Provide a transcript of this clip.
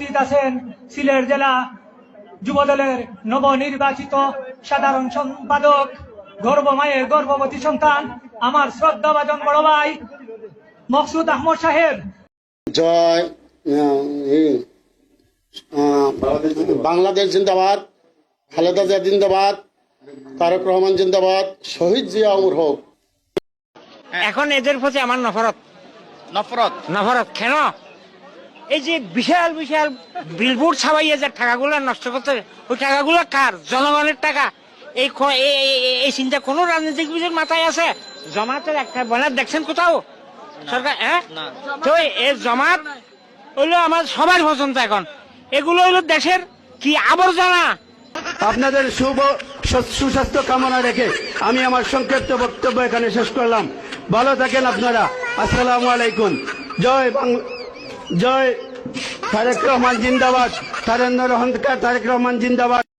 উপস্থিত আছেন সিলেট জেলা যুবদলের নবনির্বাচিত সাধারণ সম্পাদক গর্ব মায়ের গর্ভবতী সন্তান আমার শ্রদ্ধাভাজন বড় ভাই মকসুদ আহমদ সাহেব। জয় আহ, বাংলাদেশ জিন্দাবাদ খালেদা জিয়া জিন্দাবাদ তারক রহমান জিন্দাবাদ শহীদ জিয়া অমর হোক। এখন এদের প্রতি আমার নফরত। নফরত? নফরত। কেন? এই যে বিশাল বিশাল বিলবোর্ড ছাপাইয়া যে টাকাগুলো নষ্ট করতে ওই টাকাগুলো কার? জনগণের টাকা। এই এই- চিন্তা কোন রাজনীতিবিদের মাথায় আছে? জমাতের একটা বনার দেখছেন কোথাও? সরকার হ্যাঁ? তো এই জমাত হইল আমার সবার পছন্দ এখন। এগুলো হইল দেশের কি আবর্জনা? আপনাদের শুভ সুস্বাস্থ্য কামনা রেখে আমি আমার সংক্ষিপ্ত বক্তব্য এখানে শেষ করলাম। ভালো থাকেন আপনারা। আসসালামু আলাইকুম। জয় বাং- জয়। তারেক রহমান জিন্দাবাদ। তারেন্দ্র রহমান তারেক রহমান জিন্দাবাদ।